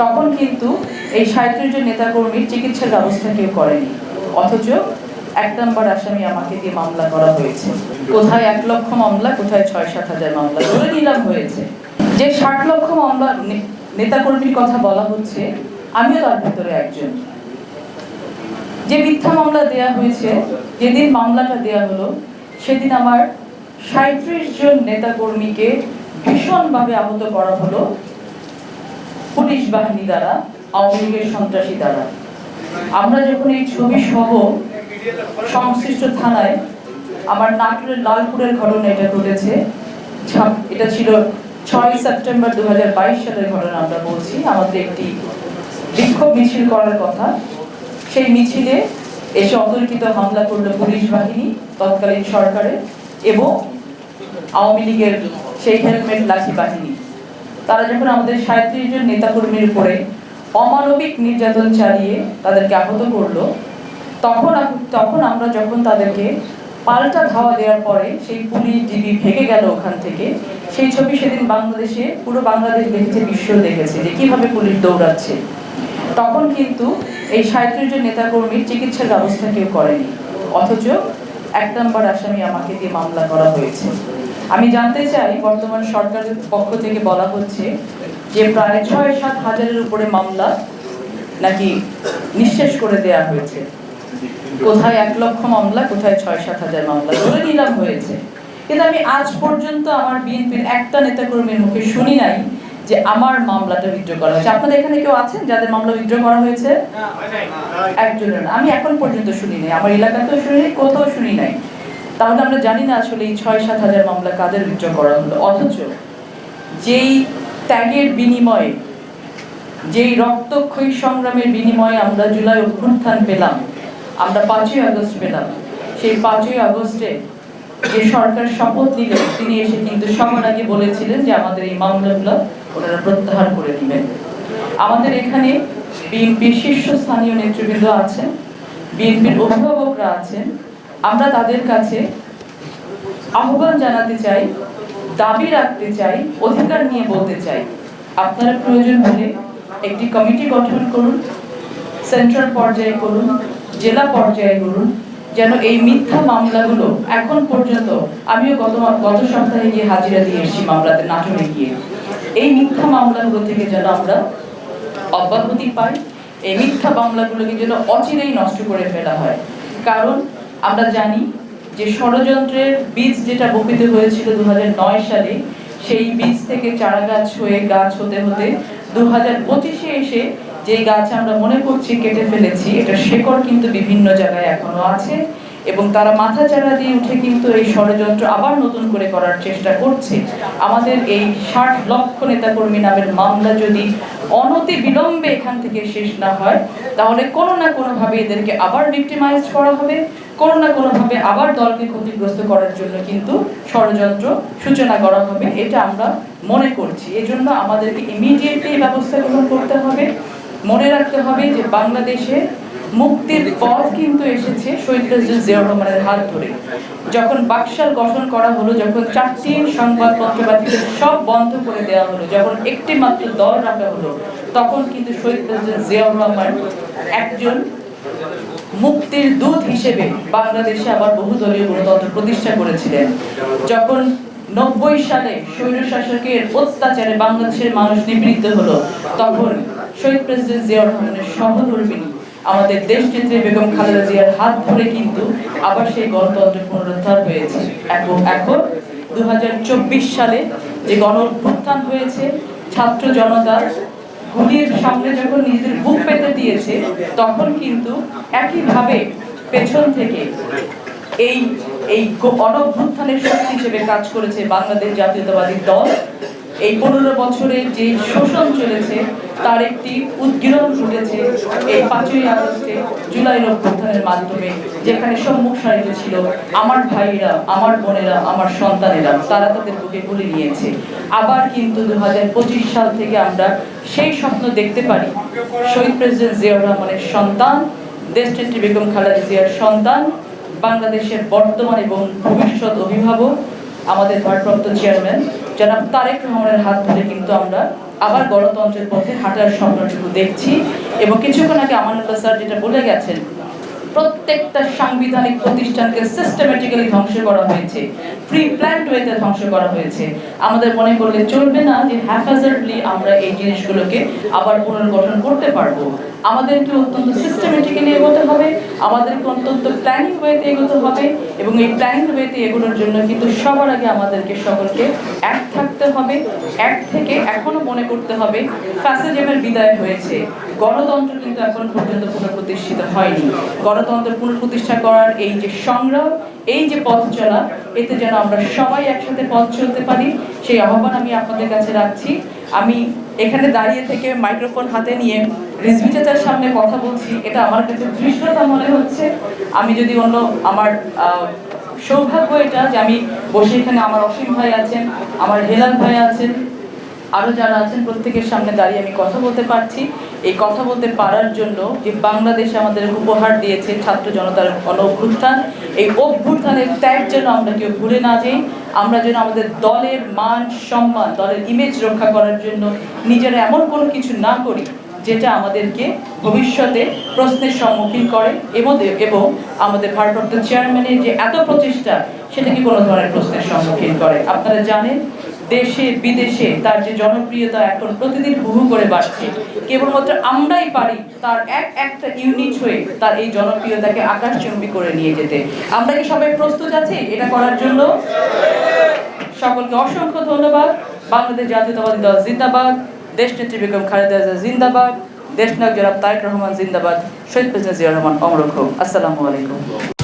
তখন কিন্তু এই সাঁত্রিশ জন নেতাকর্মীর চিকিৎসার ব্যবস্থা কেউ করেনি। অথচ এক নম্বর আসামি আমাকে দিয়ে মামলা করা হয়েছে। কোথায় এক লক্ষ মামলা, কোথায় ছয় সাত হাজার মামলা, ধরে নিলাম হয়েছে। যে ষাট লক্ষ মামলা নেতাকর্মীর কথা বলা হচ্ছে, আমিও তার ভিতরে একজন। যে মিথ্যা মামলা দেয়া হয়েছে, যেদিন মামলাটা দেয়া হলো, সেদিন আমার সাঁত্রিশ জন নেতাকর্মীকে ভীষণভাবে আহত করা হলো। পুলিশ বাহিনী দ্বারা, আওয়ামী লীগের সন্ত্রাসী দ্বারা। আমরা যখন এই ছবি সহ সংশ্লিষ্ট থানায়, আমার নাটোরের লালপুরের ঘটনা এটা ঘটেছে এটা ছিল ছয় সেপ্টেম্বর দুহাজার বাইশ সালের ঘটনা আমরা বলছি, আমাদের একটি বিক্ষোভ মিছিল করার কথা। সেই মিছিলে এসে অতর্কিত হামলা করল পুলিশ বাহিনী, তৎকালীন সরকারের, এবং আওয়ামী লীগের সেই হেলমেট লাঠি বাহিনী। তারা যখন আমাদের সাঁত্রিশ জন নেতাকর্মীর উপরে অমানবিক নির্যাতন চালিয়ে তাদেরকে আহত করল, তখন তখন আমরা যখন তাদেরকে পাল্টা ধাওয়া দেওয়ার পরে সেই পুলিশ ডিবি ভেঙে গেল ওখান থেকে, সেই ছবি সেদিন বাংলাদেশে, পুরো বাংলাদেশ দেখেছে, বিশ্ব দেখেছে যে কীভাবে পুলিশ দৌড়াচ্ছে। তখন কিন্তু এই সাঁত্রিশ জন নেতাকর্মীর চিকিৎসার ব্যবস্থা কেউ করেনি, অথচ এক নম্বর আসামি আমাকে দিয়ে মামলা করা হয়েছে। আমি জানতে চাই, বর্তমান সরকারের পক্ষ থেকে বলা হচ্ছে যে প্রায় ছয় সাত হাজারের উপরে মামলা নাকি নিঃশেষ করে দেয়া হয়েছে। কোথায় এক লক্ষ মামলা, কোথায় ছয় সাত হাজার মামলা ধরে নিলাম হয়েছে। কিন্তু আমি আজ পর্যন্ত আমার বিএনপির একটা নেতাকর্মীর মুখে শুনি নাই যে আমার মামলাটা উইথড্র করা হয়েছে। আপনাদের এখানে কেউ আছেন যাদের মামলা উইথড্র করা হয়েছে? একজনের। আমি এখন পর্যন্ত শুনি নাই। আমার এলাকাতেও শুনি নাই, কোথাও শুনি নাই। তাহলে আমরা জানি না আসলে এই ছয় সাত হাজার মামলা কাদের উইথড্র করা হলো। অথচ যেই ত্যাগের বিনিময়ে, যেই রক্তক্ষয়ী সংগ্রামের বিনিময়ে আমরা জুলাই অভ্যুত্থান পেলাম, আমরা পাঁচই আগস্ট পেলাম, সেই পাঁচই আগস্টে যে সরকার শপথ নিলেন তিনি এসে কিন্তু সবার আগে বলেছিলেন যে আমাদের এই মামলাগুলো ওনারা প্রত্যাহার করে নেবেন আমাদের এখানে বিএনপির শীর্ষস্থানীয় নেতৃবৃন্দ আছেন, বিএনপির অভিভাবকরা আছেন। আমরা তাদের কাছে আহ্বান জানাতে চাই, দাবি রাখতে চাই, অধিকার নিয়ে বলতে চাই। আপনারা প্রয়োজন হলে একটি কমিটি গঠন করুন, সেন্ট্রাল পর্যায়ে করুন, জেলা পর্যায়ে করুন, যেন এই মিথ্যা মামলাগুলো এখন পর্যন্ত, আমিও গত গত সপ্তাহে গিয়ে হাজিরা দিয়ে এসেছি মামলাতে নাটনে গিয়ে। এই মিথ্যা মামলাগুলো থেকে যেন আমরা অব্যাহতি পাই, এই মিথ্যা মামলাগুলোকে যেন অচিরেই নষ্ট করে ফেলা হয়। কারণ আমরা জানি যে ষড়যন্ত্রের বীজ যেটা বপিত হয়েছিল দু হাজার নয় সালে, সেই বীজ থেকে চারা গাছ হয়ে গাছ হতে হতে দু হাজার পঁচিশে এসে যে গাছ আমরা মনে করছি কেটে ফেলেছি এটা শেকড় কিন্তু বিভিন্ন জায়গায় এখনও আছে। এবং তারা মাথা চারা দিয়ে উঠে কিন্তু এই ষড়যন্ত্র আবার নতুন করে করার চেষ্টা করছে। আমাদের এই ষাট লক্ষ নেতাকর্মী নামের মামলা যদি অনতি বিলম্বে এখান থেকে শেষ না হয়, তাহলে কোনো না কোনোভাবে এদেরকে আবার ভিক্টিমাইজ করা হবে, কোনো না কোনোভাবে আবার দলকে ক্ষতিগ্রস্ত করার জন্য কিন্তু ষড়যন্ত্র সূচনা করা হবে, এটা আমরা মনে করছি। এজন্য আমাদেরকে ইমিডিয়েটলি ব্যবস্থা গ্রহণ করতে হবে। মনে রাখতে হবে যে বাংলাদেশে মুক্তির পথ কিন্তু এসেছে শহীদ প্রেসিডেন্ট জিয়াউর রহমানের হাত ধরে। যখন বাকশাল গঠন করা হলো, যখন চারটি সংবাদপত্র বা সব বন্ধ করে দেওয়া হলো, যখন একটি মাত্র দল রাখা হলো, তখন কিন্তু শহীদ প্রেসিডেন্ট জিয়াউর রহমান একজন মুক্তির দূত হিসেবে বাংলাদেশে আবার বহুদলীয় গণতন্ত্র প্রতিষ্ঠা করেছিলেন। যখন নব্বই সালে স্বৈর শাসকের অত্যাচারে বাংলাদেশের মানুষ নিপীড়িত হলো, তখন শহীদ প্রেসিডেন্ট জিয়াউর রহমানের সহধর্মিনী আমাদের দেশ নেত্রী বেগম খালেদা জিয়ার হাত ধরে কিন্তু আবার সেই গণতন্ত্র পুনরুদ্ধার হয়েছে। এবং এখন দুই হাজার চব্বিশ সালে যে গণ অভ্যুত্থান হয়েছে, ছাত্র জনতা গুলির সামনে যখন নিজেদের বুক পেতে দিয়েছে, তখন কিন্তু একইভাবে পেছন থেকে এই এই অনভ্যুত্থানের শক্তি হিসেবে কাজ করেছে বাংলাদেশ জাতীয়তাবাদী দল। এই পনেরো বছরে যে শোষণ চলেছে, তার একটি উদ্গীরণ ঘটেছে এই পাঁচই আগস্টে, জুলাই অভ্যুত্থানের মাধ্যমে, যেখানে সম্মুখ সারিতে ছিল আমার ভাইরা, আমার বোনেরা, আমার সন্তানেরা, তারা তাদের বুকে গুলি নিয়েছে। আবার কিন্তু দু হাজার পঁচিশ সাল থেকে আমরা সেই স্বপ্ন দেখতে পারি। শহীদ প্রেসিডেন্ট জিয়াউর রহমানের সন্তান দেশনেত্রী বেগম খালেদা জিয়ার সন্তান, বাংলাদেশের বর্তমান এবং ভবিষ্যৎ অভিভাবক, আমাদের ভারপ্রাপ্ত চেয়ারম্যান জনাব তারেক রহমানের হাত ধরে কিন্তু আমরা আবার গণতন্ত্রের পথে হাঁটার স্বপ্নটুকু দেখছি। এবং কিছুক্ষণ আগে আমানুল্লাহ স্যার যেটা বলে গেছেন প্রত্যেকটা সাংবিধানিক প্রতিষ্ঠানকে সিস্টেমেটিক্যালি ধ্বংস করা হয়েছে। প্রি প্ল্যান্ড ওয়েতে ধ্বংস করা হয়েছে। আমাদের মনে করলে চলবে না যে হ্যাফাজার্ডলি আমরা এই জিনিসগুলোকে আবার পুনর্গঠন করতে পারব। আমাদেরকে অত্যন্ত সিস্টেমেটিক্যালি এগোতে হবে। আমাদেরকে অত্যন্ত প্ল্যানিং ওয়েতে এগোতে হবে এবং এই প্ল্যানিং ওয়েতে এগোনোর জন্য কিন্তু সবার আগে আমাদেরকে সকলকে এক থাকতে হবে। এক থেকে এখনও মনে করতে হবে ফ্যাসিজমের বিদায় হয়েছে। গণতন্ত্র কিন্তু এখন পর্যন্ত পুনঃপ্রতিষ্ঠিত হয়নি। গণতন্ত্র পুনঃপ্রতিষ্ঠা করার এই যে সংগ্রাম, এই যে পথ চলা, এতে যেন আমরা সবাই একসাথে পথ চলতে পারি, সেই আহ্বান আমি আপনাদের কাছে রাখছি। আমি এখানে দাঁড়িয়ে থেকে মাইক্রোফোন হাতে নিয়ে রিজভি চাচার সামনে কথা বলছি। এটা আমার কাছে ধৃষ্টতা মনে হচ্ছে। আমি যদি অন্য আমার সৌভাগ্য এটা যে আমি বসে এখানে আমার অসীম ভাই আছেন, আমার হেলাল ভাই আছেন আরও যারা আছেন, প্রত্যেকের সামনে দাঁড়িয়ে আমি কথা বলতে পারছি। এই কথা বলতে পারার জন্য যে বাংলাদেশ আমাদের উপহার দিয়েছে ছাত্র জনতার গণ অভ্যুত্থান এই অভ্যুত্থানের ত্যাগ যেন আমরা কেউ ভুলে না যাই, আমরা যেন আমাদের দলের মান, সম্মান, দলের ইমেজ রক্ষা করার জন্য নিজেরা এমন কোনো কিছু না করি, যেটা আমাদেরকে ভবিষ্যতে প্রশ্নের সম্মুখীন করে এবং আমাদের ভারপ্রাপ্ত চেয়ারম্যানের যে এত প্রচেষ্টা, সেটাকে কোনো ধরনের প্রশ্নের সম্মুখীন করে। আপনারা জানেন দেশে, বিদেশে তার যে জনপ্রিয়তা এখন প্রতিদিন হুহু করে বাড়ছে। কেবলমাত্র আমরাই পারি তার এক একটা ইউনিট হয়ে তার এই জনপ্রিয়তাকে আকাশচুম্বী করে নিয়ে যেতে। আমরা কি সবাই প্রস্তুত আছি? এটা করার জন্য সকলকে অসংখ্য ধন্যবাদ। বাংলাদেশ জাতীয়তাবাদী দল জিন্দাবাদ। দেশ নেত্রী বেগম খালেদা জিন্দাবাদ। দেশ নায়ক জনাব তারেক রহমান জিন্দাবাদ। শহীদ প্রেসিডেন্ট জিয়া রহমান অমর হোক। আসসালামু আলাইকুম।